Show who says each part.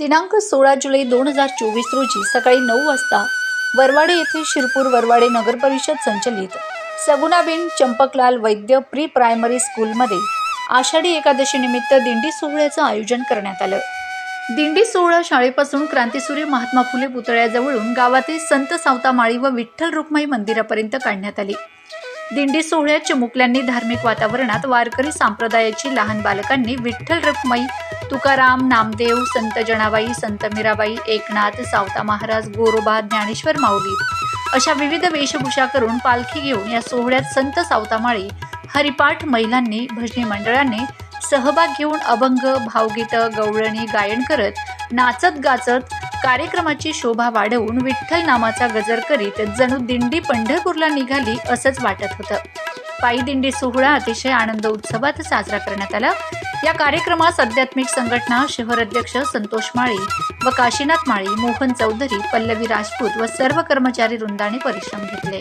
Speaker 1: दिनांक सोळा जुलै दोन हजार चोवीस रोजी सकाळी नऊ वाजता वरवाडे येथे शिरपूर वरवाडे नगर परिषद संचलित सगुणाबेन चंपकलाल वैद्य प्री प्रायमरी स्कूलमध्ये आषाढी एकादशीनिमित्त दिंडी सोहळ्याचं आयोजन करण्यात आलं. दिंडी सोहळा शाळेपासून क्रांतीसूर्य महात्मा फुले पुतळ्याजवळून गावातील संत सावतामाळी व विठ्ठल रुक्माई मंदिरापर्यंत काढण्यात आली. दिंडी सोहळ्यात चिमुकल्यांनी धार्मिक वातावरणात वारकरी संप्रदायाची लहान बालकांनी विठ्ठल रुक्माई तुकाराम नामदेव संत जनाबाई संत मीराबाई एकनाथ सावता महाराज गोरोबा ज्ञानेश्वर माऊली अशा विविध वेशभूषा करून पालखी घेऊन या सोहळ्यात संत सावतामाळी हरिपाठ महिलांनी भजनी मंडळांनी सहभाग घेऊन अभंग भावगीतं गवळणी गायन करत नाचत गाचत कार्यक्रमाची शोभा वाढवून विठ्ठल नामाचा गजर करीत जणू दिंडी पंढरपूरला निघाली असंच वाटत होतं. पायी दिंडी सोहळा अतिशय आनंद उत्सवात साजरा करण्यात आला. या कार्यक्रमास आध्यात्मिक संघटना शहर अध्यक्ष संतोष माळी व काशीनाथ माळी मोहन चौधरी पल्लवी राजपूत व सर्व कर्मचारी वृंदाने परिश्रम घेतले.